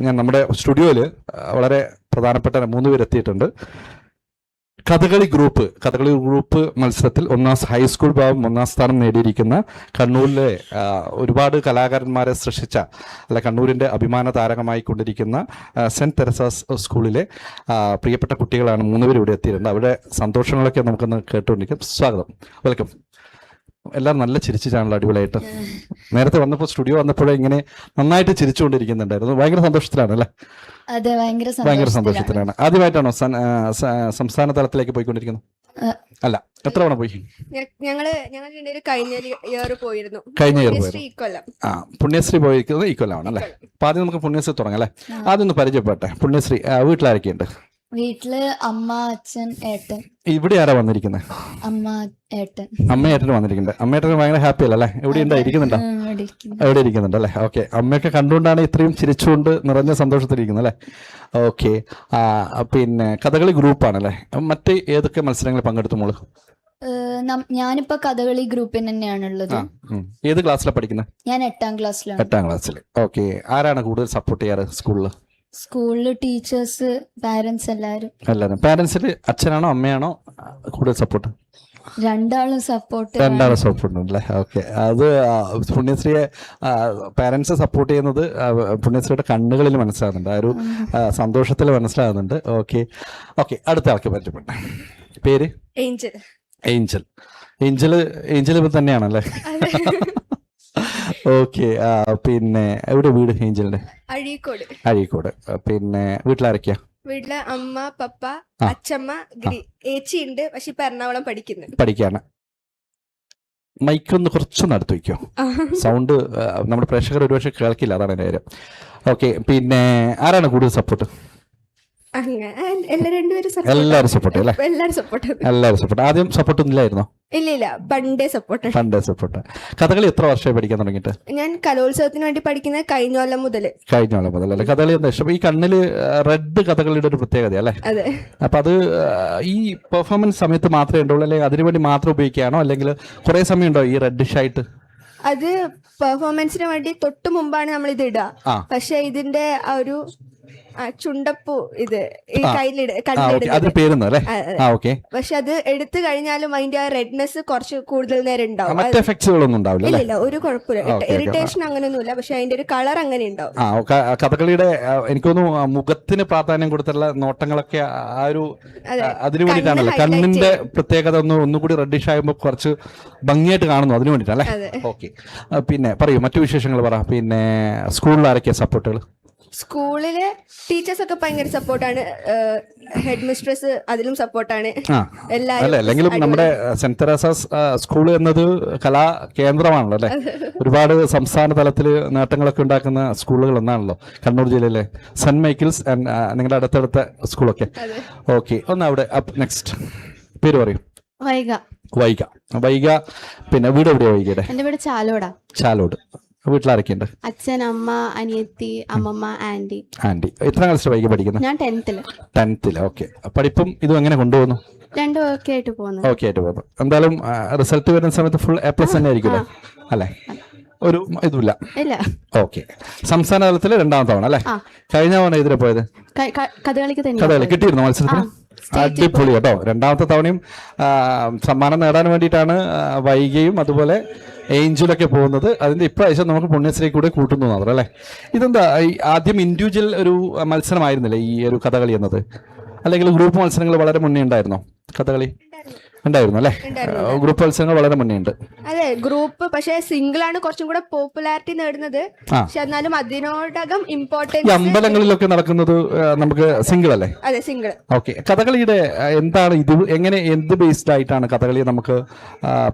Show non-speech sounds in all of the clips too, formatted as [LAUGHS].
ഞാൻ നമ്മുടെ സ്റ്റുഡിയോയിൽ വളരെ പ്രധാനപ്പെട്ട മൂന്ന് പേരെത്തിയിട്ടുണ്ട്. കഥകളി ഗ്രൂപ്പ് കഥകളി ഗ്രൂപ്പ് മത്സരത്തിൽ ഒന്നാം ഹൈസ്കൂൾ ഭാഗം ഒന്നാം സ്ഥാനം നേടിയിരിക്കുന്ന കണ്ണൂരിലെ ഒരുപാട് കലാകാരന്മാരെ സൃഷ്ടിച്ച അല്ല കണ്ണൂരിന്റെ അഭിമാന താരകമായി കൊണ്ടിരിക്കുന്ന സെന്റ് തെരസാസ് സ്കൂളിലെ പ്രിയപ്പെട്ട കുട്ടികളാണ് മൂന്ന് പേര് ഇവിടെ എത്തിയിട്ടുണ്ട്. അവരുടെ സന്തോഷങ്ങളൊക്കെ നമുക്കൊന്ന് കേട്ടുകൊണ്ടിരിക്കാം. സ്വാഗതം. വെൽക്കം. എല്ലാവരും നല്ല ചിരിച്ചു ചിരിച്ചിട്ടാണല്ലോ അടിപൊളിയായിട്ട്. നേരത്തെ വന്നപ്പോൾ സ്റ്റുഡിയോ വന്നപ്പോഴേ ഇങ്ങനെ നന്നായിട്ട് ചിരിച്ചുകൊണ്ടിരിക്കുന്നുണ്ടായിരുന്നു. ഭയങ്കര സന്തോഷത്തിലാണ് അല്ലേ? അതെ ഭയങ്കര ഭയങ്കര സന്തോഷത്തിലാണ്. ആദ്യമായിട്ടാണോ സംസ്ഥാന തലത്തിലേക്ക് പോയിക്കൊണ്ടിരിക്കുന്നത്? അല്ല എത്ര തവണ പോയി? ഞങ്ങൾ ഞങ്ങൾ കഴിഞ്ഞ ഇയർ പോയിരുന്നു. കഴിഞ്ഞ ആ പുണ്യശ്രീ പോയിരിക്കുന്നത് ഈ കൊല്ലമാണ് അല്ലേ അപ്പൊ ആദ്യം നമുക്ക് പുണ്യശ്രീ തുടങ്ങാം അല്ലേ? ആദ്യം ഒന്ന് പരിചയപ്പെട്ടെ. പുണ്യശ്രീ വീട്ടിലാരൊക്കെയുണ്ട്? വീട്ടിൽ അമ്മ അച്ഛൻ ഏട്ടൻ. ഇവിടെ ആരാ വന്നിരിക്കുന്നത് അമ്മ ഏട്ടൻ. അമ്മ ഏട്ടൻ വന്നിരിക്കുന്നത് വന്നിരിക്കുന്നുണ്ട് ഏട്ടൻ ഭയങ്കര ഹാപ്പി അല്ലേ? എവിടെ ഉണ്ടാ ഇരിക്കുന്നുണ്ടോ? ഉം, ഇവിടെ ഇരിക്കുന്നു. എവിടെ ഇരിക്കുന്നുണ്ട് അല്ലേ? ഓക്കെ അമ്മയൊക്കെ കണ്ടുകൊണ്ടാണ് ഇത്രയും ചിരിച്ചുകൊണ്ട് നിറഞ്ഞ സന്തോഷത്തിലിരിക്കുന്നത് അല്ലേ? ഓക്കെ പിന്നെ കഥകളി ഗ്രൂപ്പാണല്ലേ മറ്റ് ഏതൊക്കെ മത്സരങ്ങളിൽ പങ്കെടുത്തു മോൾ? ഞാനിപ്പോ കഥകളി ഗ്രൂപ്പിൽ തന്നെയാണുള്ളത്. ഏത് ക്ലാസ്സിലാണ് പഠിക്കുന്നത് ഞാൻ എട്ടാം ക്ലാസ്സിലാണ് എട്ടാം ക്ലാസ്സിൽ ഓക്കെ ആരാണ് കൂടുതൽ സപ്പോർട്ട് ചെയ്യാറ് സ്കൂളിൽ സ്കൂളിൽ ടീച്ചേഴ്സ് പാരന്റ്സ് എല്ലാരും. എല്ലാരും. പാരന്റ്സിൽ അച്ഛനാണോ അമ്മയാണോ കൂടുതൽ സപ്പോർട്ട് രണ്ടാളും സപ്പോർട്ട് രണ്ടാളും സപ്പോർട്ട് ഉണ്ടല്ലേ ഓക്കെ അത് പുണ്യശ്രീയെ പാരന്റ്സ് സപ്പോർട്ട് ചെയ്യുന്നത് പുണ്യശ്രീയുടെ കണ്ണുകളിൽ മനസ്സിലാകുന്നുണ്ട്. ആ ഒരു സന്തോഷത്തിൽ മനസ്സിലാകുന്നുണ്ട്. ഓക്കെ ഓക്കെ അടുത്ത ആൾക്ക് പറ്റപ്പെട്ട പേര്? ഏഞ്ചൽ ഏഞ്ചൽ ഏഞ്ചൽ ഏഞ്ചൽ ഇപ്പം തന്നെയാണല്ലേ? ഓക്കെ പിന്നെ എവിടെ വീട് ഏഞ്ചലിന്റെ അഴീക്കോട്. അഴീക്കോട്. പിന്നെ വീട്ടിലാരൊക്കെയാ? വീട്ടിലെ അമ്മ പപ്പ അച്ചമ്മ അച്ഛമ്മ ഏച്ചി ഉണ്ട് പക്ഷെ ഇപ്പൊ എറണാകുളം പഠിക്കുന്നു. പഠിക്കാണ്. മൈക്കൊന്ന് കുറച്ചൊന്ന് അടുത്ത് വയ്ക്കോ. സൗണ്ട് നമ്മുടെ പ്രേക്ഷകർ ഒരുപക്ഷെ കേൾക്കില്ല അതാണ് എന്റെ കാര്യം. ഓക്കെ പിന്നെ ആരാണ് കൂടുതൽ സപ്പോർട്ട് അങ്ങനെ എല്ലാ രണ്ടുപേരും support എല്ലാവരും ആണ്. സപ്പോർട്ട് അല്ലേ എല്ലാരും സപ്പോർട്ട് എല്ലാവരും സപ്പോർട്ട് ആദ്യം സപ്പോർട്ട് ഒന്നുമില്ലായിരുന്നോ? ഇല്ല ഇല്ല പണ്ടേ സപ്പോർട്ട് പണ്ടേ സപ്പോർട്ട് കഥകളി എത്ര വർഷമായി പഠിക്കാൻ തുടങ്ങിയിട്ട്? ഞാൻ കലോത്സവത്തിന് വേണ്ടി പഠിക്കുന്ന കഴിഞ്ഞ കൊല്ലം മുതൽ കഴിഞ്ഞ കൊല്ലം മുതൽ അല്ലേ? കഥകളി എന്താ ഇഷ്ടം? ഈ കണ്ണിൽ റെഡ് കഥകളിയുടെ ഒരു പ്രത്യേകത അല്ലേ? അതെ. അപ്പൊ അത് ഈ പെർഫോമൻസ് സമയത്ത് മാത്രമേ ഉണ്ടാവുള്ളൂ അല്ലെങ്കിൽ അതിനുവേണ്ടി മാത്രം ഉപയോഗിക്കുകയാണോ? അല്ലെങ്കിൽ കുറെ സമയം ഉണ്ടോ ഈ റെഡിഷ് ആയിട്ട്? അത് പെർഫോമൻസിന് വേണ്ടി തൊട്ട് മുമ്പാണ് നമ്മൾ ഇത് ഇടുക. പക്ഷെ ഇതിന്റെ ആ ഒരു ചുണ്ടപ്പൂ ഇത് ഈ. കയ്യിലിട കണ്ണിലിടുന്നത് പക്ഷെ അത് എടുത്തു കഴിഞ്ഞാലും അതിന്റെ ആ റെഡ്നെസ് കുറച്ച് കൂടുതൽ നേരം ഉണ്ടാവും. ഇല്ല ഒരു കുഴപ്പമില്ല. ഇറിറ്റേഷൻ അങ്ങനെയൊന്നുമില്ല. പക്ഷെ അതിന്റെ ഒരു കളർ അങ്ങനെ ഉണ്ടാവും. കഥകളിയുടെ എനിക്ക് തോന്നുന്നു മുഖത്തിന് പ്രാധാന്യം കൊടുത്തുള്ള നോട്ടങ്ങളൊക്കെ ആ ഒരു അതിനു വേണ്ടിയിട്ടാണല്ലോ. കണ്ണിന്റെ പ്രത്യേകത ഒന്ന് ഒന്നുകൂടി റെഡിഷ് ആകുമ്പോൾ കുറച്ച് ഭംഗിയായിട്ട് കാണുന്നു അതിനു വേണ്ടിയിട്ടല്ലേ ഓക്കെ. പിന്നെ പറയൂ മറ്റു വിശേഷങ്ങൾ പറ. പിന്നെ സ്കൂളിൽ ആരൊക്കെയാ സപ്പോർട്ടുകൾ സ്കൂളിൽ ടീച്ചേഴ്സ് ഒക്കെ ഭയങ്കര സപ്പോർട്ടാണ്. ഹെഡ് മിസ്ട്രസ് അതിലും സപ്പോർട്ടാണ്. അല്ല അല്ലെങ്കിലും നമ്മുടെ സെന്റ് തെരേസാസ് സ്കൂൾ എന്നത് കലാ കേന്ദ്രമാണല്ലോ അല്ലെ? ഒരുപാട് സംസ്ഥാന തലത്തിൽ നേട്ടങ്ങളൊക്കെ ഉണ്ടാക്കുന്ന സ്കൂളുകൾ ഒന്നാണല്ലോ കണ്ണൂർ ജില്ലയിലെ സെന്റ് മൈക്കിൾസ് ആൻഡ് നിങ്ങളുടെ അടുത്തടുത്ത സ്കൂളൊക്കെ. ഓക്കെ ഒന്ന് അവിടെ നെക്സ്റ്റ്. പേര് പറയൂ. വൈക വൈഗ. വൈഗ പിന്നെ വീട് എവിടെയാ വൈകിയുടെ എന്റെ വീട് ചാലോടാ. ചാലോട്. വീട്ടിലാരൊക്കെയുണ്ട്? അച്ഛൻ അമ്മ അനിയത്തി അമ്മമ്മ ആന്റി ആന്റി എത്ര ക്ലാസ് വൈകി പഠിക്കുന്നത് ഞാൻ ടെൻത്തിൽ ടെൻത്തിൽ ഓക്കെ പഠിപ്പും ഇതും എങ്ങനെ കൊണ്ടുപോകുന്നു? രണ്ടും ഒക്കെ ആയിട്ട് പോകുന്നു. ഓക്കെ ആയിട്ട് പോകുന്നു. എന്തായാലും റിസൾട്ട് വരുന്ന സമയത്ത് ഫുൾ എ പ്ലസ് തന്നെ ആയിരിക്കുമല്ലോ? അല്ലേ? ഒരു ഇതുമില്ല. ഇല്ല. ഓക്കെ സംസ്ഥാന തലത്തിൽ രണ്ടാമത്തെ തവണ അല്ലേ? കഴിഞ്ഞ തവണ എതിരെ പോയത്? കഥകളിക്ക് തന്നെ കഥകളി കിട്ടിയിരുന്നു മത്സരത്തിന്? അടിപൊളി കേട്ടോ. രണ്ടാമത്തെ തവണയും സമ്മാനം നേടാൻ വേണ്ടിയിട്ടാണ് വൈകിയും അതുപോലെ ഏഞ്ചലൊക്കെ പോകുന്നത്. അതിന്റെ ഇപ്രാവശ്യം നമുക്ക് പുണ്യശ്രീ കൂടെ കൂട്ടുന്നു മാത്രം അല്ലേ? ഇതെന്താ ആദ്യം ഇൻഡിവിജ്വൽ ഒരു മത്സരമായിരുന്നില്ലേ ഈ ഒരു കഥകളി എന്നത്? അല്ലെങ്കിൽ ഗ്രൂപ്പ് മത്സരങ്ങൾ വളരെ മുന്നേ ഉണ്ടായിരുന്നോ? കഥകളി? ഉണ്ടായിരുന്നു അല്ലേ? ഗ്രൂപ്പ് മത്സരങ്ങൾ വളരെ മുന്നേ ഉണ്ട്. അതെ ഗ്രൂപ്പ് പക്ഷേ സിംഗിൾ ആണ് കുറച്ചും കൂടെ പോപ്പുലാരിറ്റി നേടുന്നത്. പക്ഷെ എന്നാലും അതിനോടകം ഇമ്പോർട്ടൻസ് അമ്പലങ്ങളിലൊക്കെ നടക്കുന്നത് നമുക്ക് സിംഗിൾ അല്ലേ? അതെ സിംഗിൾ ഓക്കെ കഥകളിയുടെ എന്താണ് ഇത്? എങ്ങനെ എന്ത് ബേസ്ഡ് ആയിട്ടാണ് കഥകളി നമുക്ക്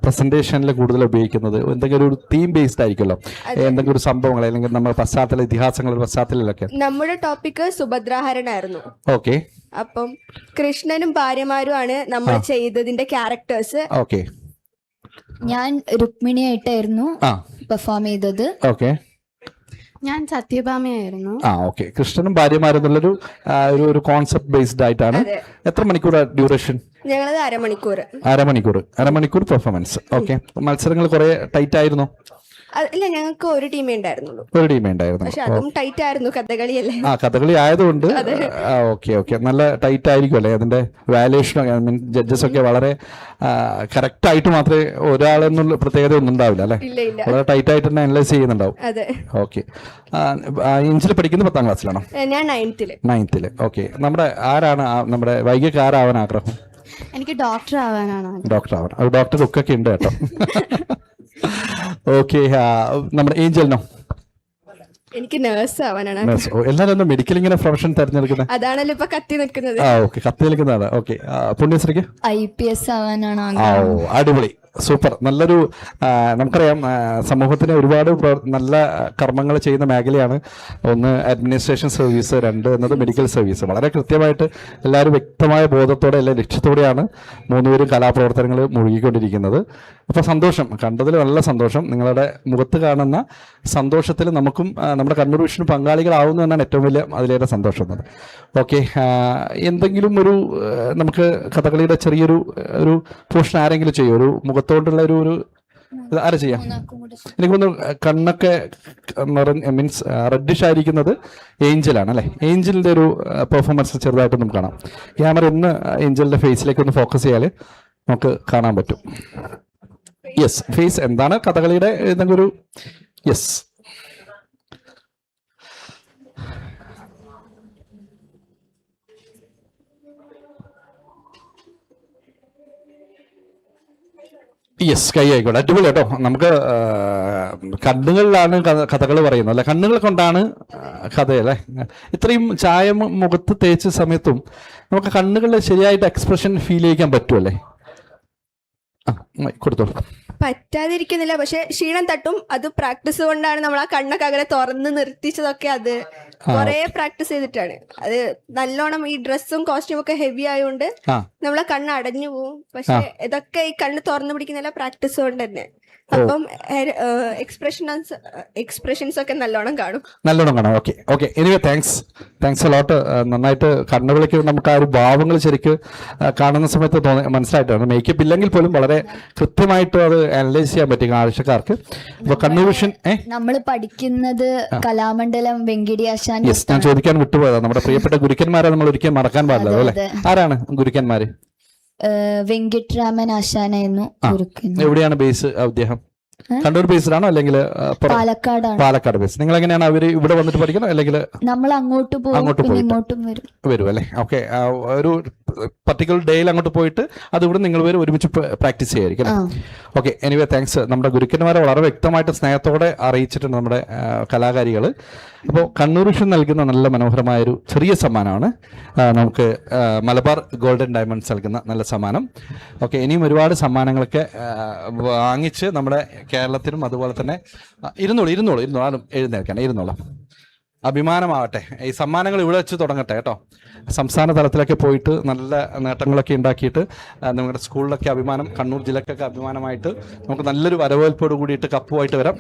പ്രസന്റേഷനിൽ കൂടുതൽ ഉപയോഗിക്കുന്നത്? എന്തെങ്കിലും ഒരു തീം ബേസ്ഡ് ആയിരിക്കുമല്ലോ. എന്തെങ്കിലും ഒരു സംഭവങ്ങൾ അല്ലെങ്കിൽ നമ്മുടെ പശ്ചാത്തല ഇതിഹാസങ്ങളുടെ പശ്ചാത്തലത്തിലൊക്കെ. നമ്മുടെ ടോപ്പിക് സുഭദ്രാഹരനായിരുന്നു. ഓക്കെ അപ്പം കൃഷ്ണനും ഭാര്യമാരുമാണ് നമ്മൾ ചെയ്തതിന്റെ ക്യാരക്ടേഴ്സ് ഓക്കെ ഞാൻ രുക്മിണി ആയിട്ടായിരുന്നു പെർഫോം ചെയ്തത്. ഓക്കെ ഞാൻ സത്യഭാമയായിരുന്നു. ആ ഓക്കെ കൃഷ്ണനും ഭാര്യമാരും എന്നുള്ളൊരു ഒരു ഒരു കോൺസെപ്റ്റ് ബേസ്ഡ് ആയിട്ടാണ്. എത്ര മണിക്കൂർ ഡ്യൂറേഷൻ ഞങ്ങളത് അരമണിക്കൂർ. അരമണിക്കൂർ. അരമണിക്കൂർ പെർഫോമൻസ് ഓക്കെ മത്സരങ്ങൾ കുറെ ടൈറ്റ് ആയിരുന്നു. ഇല്ല ഞങ്ങൾക്ക് ഒരു ടീമേ ഉണ്ടായിരുന്നുള്ളൂ. ഒരു ടീമേ ഉണ്ടായിരുന്നു. പക്ഷെ അതും ടൈറ്റ് ആയിരുന്നു കഥകളിയല്ലേ? ആ കഥകളി ആയതുകൊണ്ട് [LAUGHS] ഓക്കെ ഓക്കെ. നല്ല ടൈറ്റ് ആയിരിക്കും അല്ലേ? അതിന്റെ ഐ മീൻ ജഡ്ജസ് ഒക്കെ വളരെ കറക്റ്റ് ആയിട്ട് മാത്രമേ ഒരാളെന്നുള്ള പ്രത്യേകത ഒന്നും ഉണ്ടാവില്ല അല്ലേ? ഇല്ല ഇല്ല. വളരെ ടൈറ്റ് ആയിട്ട് തന്നെ അനലൈസ് ചെയ്യുന്നുണ്ടാവും. അതെ. ഓക്കെ. ഇഞ്ചിൽ പഠിക്കുന്ന പത്താം ക്ലാസ്സിലാണോ? ഏ, ഞാൻ നയൻത്തിൽ നയൻത്തിൽ ഓക്കെ. നമ്മുടെ ആരാണ് ആ- നമ്മുടെ വൈകിയൊക്കെ ആരാവാൻ ആഗ്രഹം? എനിക്ക് ഡോക്ടർ ആവാനാണ് ഡോക്ടർ ആവണം. അത് ഡോക്ടർ ലുക്കൊക്കെ ഉണ്ട് കേട്ടോ. [LAUGHS] ഓക്കെ നമ്മുടെ ഏഞ്ചലിനോ? എനിക്ക് നേഴ്സ് ആവാനാണ് എല്ലാരും ഒന്ന് മെഡിക്കൽ ഇങ്ങനെ പ്രൊഫഷൻ തിരഞ്ഞെടുക്കുന്നത് അതാണല്ലോ ഇപ്പൊ കത്തി നിൽക്കുന്നത്. ആ ഓക്കെ കത്തി നിൽക്കുന്നതാണ്. ഓക്കെ പുണ്യശ്രീക്ക് ഐ പി എസ് ആവാനാണ് അടിപൊളി. സൂപ്പർ. നല്ലൊരു നമുക്കറിയാം സമൂഹത്തിന് ഒരുപാട് നല്ല കർമ്മങ്ങൾ ചെയ്യുന്ന മേഖലയാണ് ഒന്ന് അഡ്മിനിസ്ട്രേഷൻ സർവീസ് രണ്ട് എന്നത് മെഡിക്കൽ സർവീസ്. വളരെ കൃത്യമായിട്ട് എല്ലാവരും വ്യക്തമായ ബോധത്തോടെ എല്ലാ ലക്ഷ്യത്തോടെയാണ് മൂന്നുപേരും കലാപ്രവർത്തനങ്ങൾ മുഴുകിക്കൊണ്ടിരിക്കുന്നത്. അപ്പോൾ സന്തോഷം. കണ്ടതിൽ നല്ല സന്തോഷം. നിങ്ങളുടെ മുഖത്ത് കാണുന്ന സന്തോഷത്തിൽ നമുക്കും നമ്മുടെ കണ്ണൂർ വിഷന് പങ്കാളികളാവുന്നു എന്നാണ് ഏറ്റവും വലിയ അതിലേറെ സന്തോഷം എന്നത്. ഓക്കെ എന്തെങ്കിലും ഒരു നമുക്ക് കഥകളിയുടെ ചെറിയൊരു ഒരു പോഷൻ ആരെങ്കിലും ചെയ്യും? ഒരു മുഖത്തോണ്ടുള്ള ഒരു ഒരു ആര ചെയ്യാം? തോന്നുന്നു കണ്ണൊക്കെ നിറഞ്ഞ മീൻസ് റെഡിഷ് ആയിരിക്കുന്നത് ഏഞ്ചലാണ് അല്ലെ? ഏഞ്ചലിന്റെ ഒരു പെർഫോമൻസ് ചെറുതായിട്ട് നമുക്ക് കാണാം. ക്യാമറ ഒന്ന് ഏഞ്ചലിന്റെ ഫേസിലേക്ക് ഒന്ന് ഫോക്കസ് ചെയ്യാൽ നമുക്ക് കാണാൻ പറ്റും. യെസ് ഫേസ് എന്താണ്? കഥകളിയുടെ ഏതെങ്കിലും ഒരു യെസ് യെസ് കൈ ആയിക്കോട്ടെ അടിപൊളി കേട്ടോ. നമുക്ക് കണ്ണുകളിലാണ് കഥകൾ പറയുന്നത്. അല്ലെ? കണ്ണുകൾ കൊണ്ടാണ് കഥയല്ലേ ഇത്രയും ചായ മുഖത്ത് തേച്ച സമയത്തും നമുക്ക് കണ്ണുകളിൽ ശരിയായിട്ട് എക്സ്പ്രഷൻ ഫീൽ ചെയ്യിക്കാൻ പറ്റുമല്ലേ ആ കൊടുത്തോളൂ. പറ്റാതിരിക്കുന്നില്ല. പക്ഷെ ക്ഷീണം തട്ടും. അത് പ്രാക്ടീസ് കൊണ്ടാണ് നമ്മൾ ആ കണ്ണൊക്കെ അങ്ങനെ തുറന്ന് നിർത്തിച്ചതൊക്കെ അത്. കൊറേ പ്രാക്ടീസ് ചെയ്തിട്ടാണ്. അത് നല്ലോണം ഈ ഡ്രസ്സും കോസ്റ്റ്യൂം ഒക്കെ ഹെവി ആയതുകൊണ്ട് നമ്മളെ കണ്ണ് അടഞ്ഞു പോവും. പക്ഷെ ഇതൊക്കെ ഈ കണ്ണ് തുറന്നു പിടിക്കുന്നില്ല പ്രാക്ടീസ് കൊണ്ട് തന്നെ. അപ്പം എക്സ്പ്രഷൻസ് എക്സ്പ്രഷൻസ് ഒക്കെ നല്ലോണം കാണും. നല്ലോണം കാണാം. Okay okay anyway thanks thanks a lot നന്നായിട്ട് കണ്ണുകളിലേക്ക് നമുക്ക് ആ ഒരു ഭാവങ്ങൾ ശരിക്ക് കാണുന്ന സമയത്ത് തോന്നി മനസ്സിലായിട്ടാണ് മേക്കപ്പ് ഇല്ലെങ്കിൽ പോലും വളരെ കൃത്യമായിട്ട് അത് അനലൈസ് ചെയ്യാൻ പറ്റും ആവശ്യക്കാർക്ക്. കണ്ണൂർ വിഷൻ നമ്മൾ പഠിക്കുന്നത് കലാമണ്ഡലം വെങ്കിടി ആശാൻ യെസ് ഞാൻ ചോദിക്കാൻ വിട്ടുപോയതാണ് നമ്മുടെ പ്രിയപ്പെട്ട ഗുരുക്കന്മാരെ നമ്മൾ ഒരിക്കലും മറക്കാൻ പാടില്ല അല്ലേ? ആരാണ് ഗുരുക്കന്മാര്? വെങ്കിട്ടരാമൻ ആശാനായിരുന്നു ഗുരുക്കൻ എവിടെയാണ് ബേസ് അദ്ദേഹം? കണ്ണൂർ ബേസ്ഡാണോ അല്ലെങ്കിൽ പാലക്കാടാണ്. പാലക്കാട് ബേസ് നിങ്ങൾ എങ്ങനെയാണ് അവർ ഇവിടെ വന്നിട്ട് പഠിക്കണം അല്ലെങ്കിൽ നമ്മൾ അങ്ങോട്ട് പോകും അങ്ങോട്ട് പോയിട്ട്. ഇങ്ങോട്ടും വരും. വരും അല്ലേ? ഓക്കെ ഒരു പർട്ടിക്കുലർ ഡേയിൽ അങ്ങോട്ട് പോയിട്ട് അത് ഇവിടെ നിങ്ങൾ പേര് ഒരുമിച്ച് പ്രാക്ടീസ് ചെയ്യായിരിക്കും ഓക്കെ എനിവേ താങ്ക്സ് നമ്മുടെ ഗുരുക്കന്മാരെ വളരെ വ്യക്തമായിട്ട് സ്നേഹത്തോടെ അറിയിച്ചിട്ടുണ്ട് നമ്മുടെ കലാകാരികൾ അപ്പോൾ കണ്ണൂർ വിഷൻ നൽകുന്ന നല്ല മനോഹരമായ ഒരു ചെറിയ സമ്മാനമാണ് നമുക്ക് മലബാർ ഗോൾഡൻ ഡയമണ്ട്സ് നൽകുന്ന നല്ല സമ്മാനം. ഓക്കെ ഇനിയും ഒരുപാട് സമ്മാനങ്ങളൊക്കെ വാങ്ങിച്ച് നമ്മുടെ കേരളത്തിനും അതുപോലെ തന്നെ ഇരുന്നോളൂ ഇരുന്നോളൂ ഇരുന്നോളൂ. എഴുന്നേൽക്കണം ഇരുന്നോളാം. അഭിമാനമാവട്ടെ. ഈ സമ്മാനങ്ങൾ ഇവിടെ വെച്ച് തുടങ്ങട്ടെ കേട്ടോ. സംസ്ഥാന തലത്തിലൊക്കെ പോയിട്ട് നല്ല നേട്ടങ്ങളൊക്കെ ഉണ്ടാക്കിയിട്ട് നിങ്ങളുടെ സ്കൂളിലൊക്കെ അഭിമാനം കണ്ണൂർ ജില്ലക്കൊക്കെ അഭിമാനമായിട്ട് നമുക്ക് നല്ലൊരു വരവേൽപ്പോട് കൂടിയിട്ട് കപ്പുമായിട്ട് വരാം.